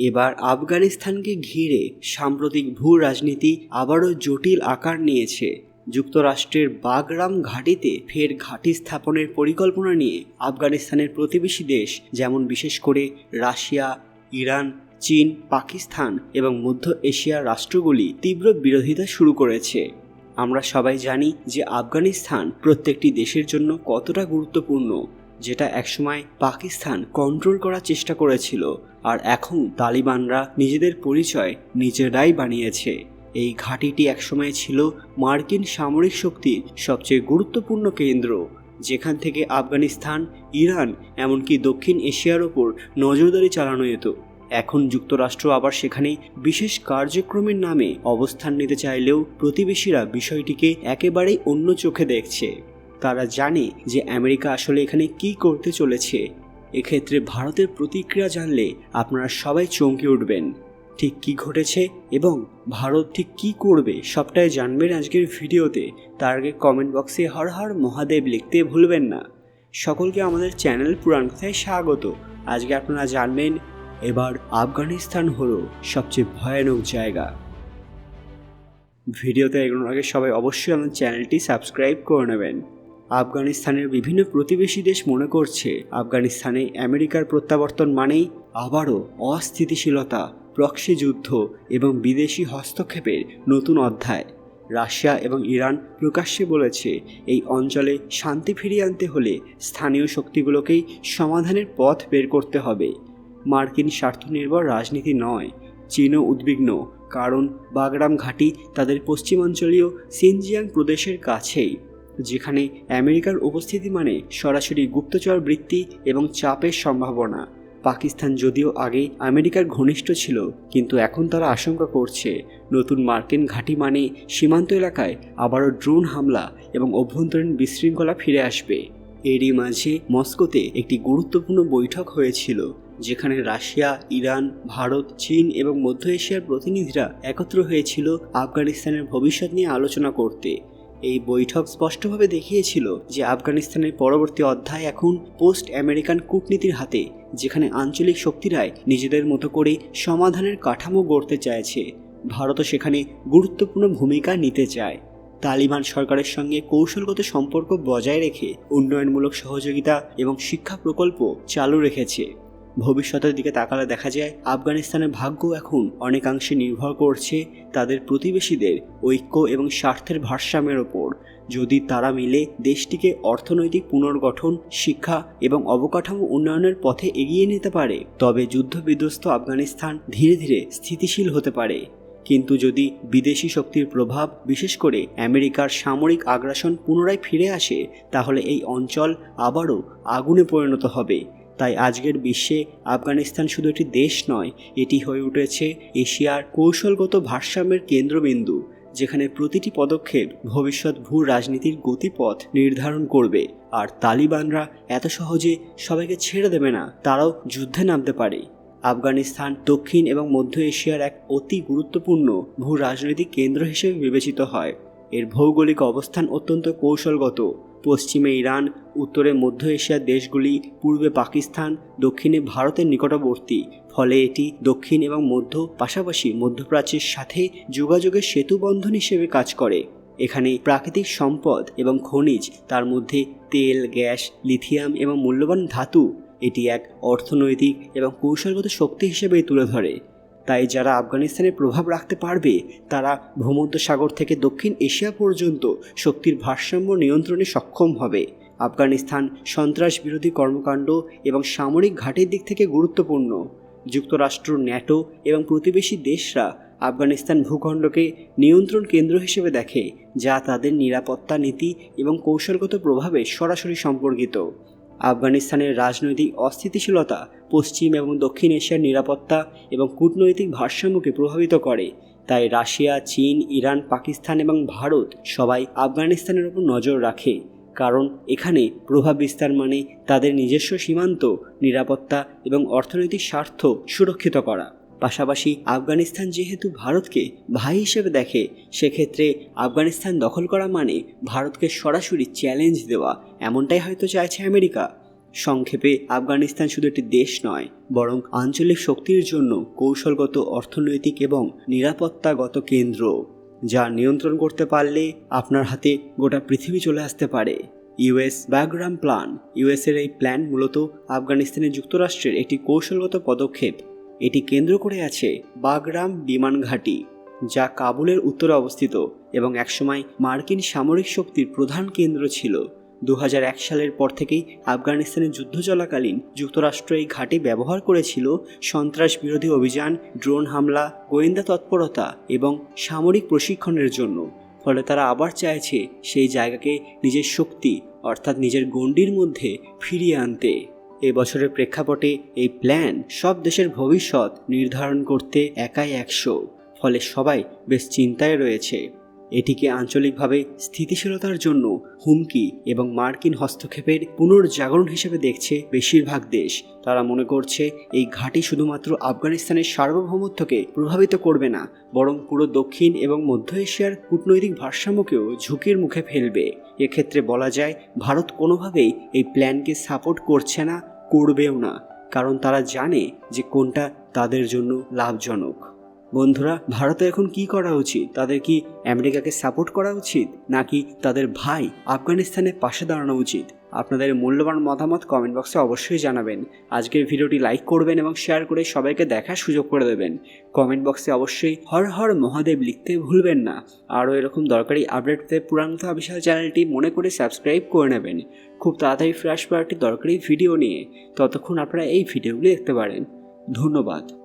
এবার আফগানিস্তানকে ঘিরে সাম্প্রতিক ভূ রাজনীতি আবারও জটিল আকার নিয়েছে। যুক্তরাষ্ট্রের বাগরাম ঘাঁটিতে ফের ঘাঁটি স্থাপনের পরিকল্পনা নিয়ে আফগানিস্তানের প্রতিবেশী দেশ, যেমন বিশেষ করে রাশিয়া, ইরান, চীন, পাকিস্তান এবং মধ্য এশিয়ার রাষ্ট্রগুলি তীব্র বিরোধিতা শুরু করেছে। আমরা সবাই জানি যে আফগানিস্তান প্রত্যেকটি দেশের জন্য কতটা গুরুত্বপূর্ণ, যেটা একসময় পাকিস্তান কন্ট্রোল করার চেষ্টা করেছিল। আর এখন তালিবানরা নিজেদের পরিচয় নিজেরাই বানিয়েছে। এই ঘাঁটিটি একসময় ছিল মার্কিন সামরিক শক্তির সবচেয়ে গুরুত্বপূর্ণ কেন্দ্র, যেখান থেকে আফগানিস্তান, ইরান, এমনকি দক্ষিণ এশিয়ার ওপর নজরদারি চালানো যেত। এখন যুক্তরাষ্ট্র আবার সেখানে বিশেষ কার্যক্রমের নামে অবস্থান নিতে চাইলেও প্রতিবেশীরা বিষয়টিকে একেবারেই অন্য চোখে দেখছে। তারা জানে যে আমেরিকা আসলে এখানে কি করতে চলেছে এক্ষেত্রে ভারতের প্রতিক্রিয়া জানলে আপনারা সবাই চমকে উঠবেন। ঠিক কি ঘটেছে এবং ভারত ঠিক কি করবে সবটাই জানবেন আজকের ভিডিওতে। তার আগে কমেন্ট বক্সে হর হর মহাদেব লিখতে ভুলবেন না। সকলকে আমাদের চ্যানেল পুরাণ কথায় স্বাগত। আজকে আপনারা জানবেন, এবার আফগানিস্তান হলো সবচেয়ে ভয়ানক জায়গা। ভিডিওতে এগোনোর আগে সবাই অবশ্যই আমার চ্যানেলটি সাবস্ক্রাইব করে নেবেন। আফগানিস্তানের বিভিন্ন প্রতিবেশী দেশ মনে করছে, আফগানিস্তানে আমেরিকার প্রত্যাবর্তন মানেই আবারও অস্থিতিশীলতা, প্রক্সি যুদ্ধ এবং বিদেশি হস্তক্ষেপের নতুন অধ্যায়। রাশিয়া এবং ইরান প্রকাশ্যে বলেছে, এই অঞ্চলে শান্তি ফিরিয়ে আনতে হলে স্থানীয় শক্তিগুলোকেই সমাধানের পথ বের করতে হবে। মার্কিন স্বার্থনির্ভর রাজনীতি নয়, চীনও উদ্বিগ্ন, কারণ বাগরাম ঘাঁটি তাদের পশ্চিমাঞ্চলীয় সিনজিয়াং প্রদেশের কাছেই। যেখানে আমেরিকার উপস্থিতি মানে সরাসরি গুপ্তচর বৃত্তি এবং চাপের সম্ভাবনা। পাকিস্তান যদিও আগে আমেরিকার ঘনিষ্ঠ ছিল, কিন্তু এখন তারা আশঙ্কা করছে নতুন মার্কিন ঘাঁটি মানে সীমান্ত এলাকায় আবারও ড্রোন হামলা এবং অভ্যন্তরীণ বিশৃঙ্খলা ফিরে আসবে। এরই মাঝে মস্কোতে একটি গুরুত্বপূর্ণ বৈঠক হয়েছিল, যেখানে রাশিয়া, ইরান, ভারত, চীন এবং মধ্য এশিয়ার প্রতিনিধিরা একত্র হয়েছিল আফগানিস্তানের ভবিষ্যৎ নিয়ে আলোচনা করতে। এই বৈঠক স্পষ্টভাবে দেখিয়েছিল যে আফগানিস্তানের পরবর্তী অধ্যায় এখন পোস্ট আমেরিকান কূটনীতির হাতে, যেখানে আঞ্চলিক শক্তিরাই নিজেদের মতো করে সমাধানের কাঠামো গড়তে চাইছে। ভারতও সেখানে গুরুত্বপূর্ণ ভূমিকা নিতে চায়। তালিবান সরকারের সঙ্গে কৌশলগত সম্পর্ক বজায় রেখে উন্নয়নমূলক সহযোগিতা এবং শিক্ষা প্রকল্প চালু রেখেছে। ভবিষ্যতের দিকে তাকালে দেখা যায়, আফগানিস্তানের ভাগ্য এখন অনেকাংশে নির্ভর করছে তাদের প্রতিবেশীদের ঐক্য এবং স্বার্থের ভারসাম্যের ওপর। যদি তারা মিলে দেশটিকে অর্থনৈতিক পুনর্গঠন, শিক্ষা এবং অবকাঠামো উন্নয়নের পথে এগিয়ে নিতে পারে, তবে যুদ্ধবিধ্বস্ত আফগানিস্তান ধীরে ধীরে স্থিতিশীল হতে পারে। কিন্তু যদি বিদেশি শক্তির প্রভাব, বিশেষ করে আমেরিকার সামরিক আগ্রাসন পুনরায় ফিরে আসে, তাহলে এই অঞ্চল আবারও আগুনে পরিণত হবে। তাই আজকের বিশ্বে আফগানিস্তান শুধু একটি দেশ নয়, এটি হয়ে উঠেছে এশিয়ার কৌশলগত ভারসাম্যের কেন্দ্রবিন্দু, যেখানে প্রতিটি পদক্ষেপ ভবিষ্যৎ ভূ রাজনীতির গতিপথ নির্ধারণ করবে। আর তালিবানরা এত সহজে সবাইকে ছেড়ে দেবে না, তারাও যুদ্ধে নামতে পারে। আফগানিস্তান দক্ষিণ এবং মধ্য এশিয়ার এক অতি গুরুত্বপূর্ণ ভূ রাজনৈতিক কেন্দ্র হিসেবে বিবেচিত হয়। এর ভৌগোলিক অবস্থান অত্যন্ত কৌশলগত। পশ্চিমে ইরান, উত্তরে মধ্য এশিয়ার দেশগুলি, পূর্বে পাকিস্তান, দক্ষিণে ভারতের নিকটবর্তী। ফলে এটি দক্ষিণ এবং মধ্য, পাশাপাশি মধ্যপ্রাচ্যের সাথে যোগাযোগের সেতুবন্ধন হিসেবে কাজ করে। এখানে প্রাকৃতিক সম্পদ এবং খনিজ, তার মধ্যে তেল, গ্যাস, লিথিয়াম এবং মূল্যবান ধাতু, এটি এক অর্থনৈতিক এবং কৌশলগত শক্তি হিসেবে তুলে ধরে। তাই যারা আফগানিস্তানে প্রভাব রাখতে পারবে, তারা ভূমধ্যসাগর থেকে দক্ষিণ এশিয়া পর্যন্ত শক্তির ভারসাম্য নিয়ন্ত্রণে সক্ষম হবে। আফগানিস্তান সন্ত্রাস বিরোধী কর্মকাণ্ড এবং সামরিক ঘাটের দিক থেকে গুরুত্বপূর্ণ। যুক্তরাষ্ট্র, ন্যাটো এবং প্রতিবেশী দেশরা আফগানিস্তান ভূখণ্ডকে নিয়ন্ত্রণ কেন্দ্র হিসেবে দেখে, যা তাদের নিরাপত্তা নীতি এবং কৌশলগত প্রভাবে সরাসরি সম্পর্কিত। আফগানিস্তানের রাজনৈতিক অস্থিতিশীলতা পশ্চিম এবং দক্ষিণ এশিয়ার নিরাপত্তা এবং কূটনৈতিক ভারসাম্যকে প্রভাবিত করে। তাই রাশিয়া, চীন, ইরান, পাকিস্তান এবং ভারত সবাই আফগানিস্তানের উপর নজর রাখে। কারণ এখানে প্রভাব বিস্তার মানে তাদের নিজস্ব সীমান্ত, নিরাপত্তা এবং অর্থনৈতিক স্বার্থ সুরক্ষিত করা। পাশাপাশি আফগানিস্তান যেহেতু ভারতকে ভাই হিসেবে দেখে, সেক্ষেত্রে আফগানিস্তান দখল করা মানে ভারতকে সরাসরি চ্যালেঞ্জ দেওয়া, এমনটাই হয়তো চাইছে আমেরিকা। সংক্ষেপে, আফগানিস্তান শুধু একটি দেশ নয়, বরং আঞ্চলিক শক্তির জন্য কৌশলগত, অর্থনৈতিক এবং নিরাপত্তাগত কেন্দ্র, যা নিয়ন্ত্রণ করতে পারলে আপনার হাতে গোটা পৃথিবী চলে আসতে পারে। ইউএস ব্যাকগ্রাম প্ল্যান ইউএসের এই প্ল্যান মূলত আফগানিস্তানে যুক্তরাষ্ট্রের একটি কৌশলগত পদক্ষেপ। এটি কেন্দ্র করে আছে বাগরাম বিমান ঘাঁটি, যা কাবুলের উত্তরে অবস্থিত এবং একসময় মার্কিন সামরিক শক্তির প্রধান কেন্দ্র ছিল। দু হাজার এক সালের পর থেকেই আফগানিস্তানে যুদ্ধ চলাকালীন যুক্তরাষ্ট্র এই ঘাঁটি ব্যবহার করেছিল সন্ত্রাস বিরোধী অভিযান, ড্রোন হামলা, গোয়েন্দা তৎপরতা এবং সামরিক প্রশিক্ষণের জন্য। ফলে তারা আবার চাইছে সেই জায়গাকে নিজের শক্তি অর্থাৎ নিজের গণ্ডির মধ্যে ফিরিয়ে আনতে। এ বছরের প্রেক্ষাপটে এই প্ল্যান সব দেশের ভবিষ্যৎ নির্ধারণ করতে একাই একশো। ফলে সবাই বেশ চিন্তায় রয়েছে। এটিকে আঞ্চলিকভাবে স্থিতিশীলতার জন্য হুমকি এবং মার্কিন হস্তক্ষেপের পুনর্জাগরণ হিসেবে দেখছে বেশিরভাগ দেশ। তারা মনে করছে এই ঘাঁটি শুধুমাত্র আফগানিস্তানের সার্বভৌমত্বকে প্রভাবিত করবে না, বরং পুরো দক্ষিণ এবং মধ্য এশিয়ার কূটনৈতিক ভারসাম্যকেও ঝুঁকির মুখে ফেলবে। এক্ষেত্রে বলা যায়, ভারত কোনোভাবেই এই প্ল্যানকে সাপোর্ট করছে না, করবেও না, কারণ তারা জানে যে কোনটা তাদের জন্য লাভজনক। বন্ধুরা, ভারতে এখন কি করা উচিত? তাদের কি আমেরিকাকে সাপোর্ট করা উচিত? নাকি তাদের ভাই আফগানিস্তানের পাশে দাঁড়ানো উচিত? আপনাদের মূল্যবান মতামত কমেন্ট বক্সে অবশ্যই জানাবেন। আজকের ভিডিওটি লাইক করবেন এবং শেয়ার করে সবাইকে দেখার সুযোগ করে দেবেন। কমেন্ট বক্সে অবশ্যই হর হর মহাদেব লিখতে ভুলবেন না। আরও এরকম দরকারি আপডেট পেতে বিশাল চ্যানেলটি মনে করে সাবস্ক্রাইব করে নেবেন। খুব তাড়াতাড়ি ফ্ল্যাশ একটি দরকারি ভিডিও নিয়ে। ততক্ষণ আপনারা এই ভিডিওগুলি দেখতে পারেন। ধন্যবাদ।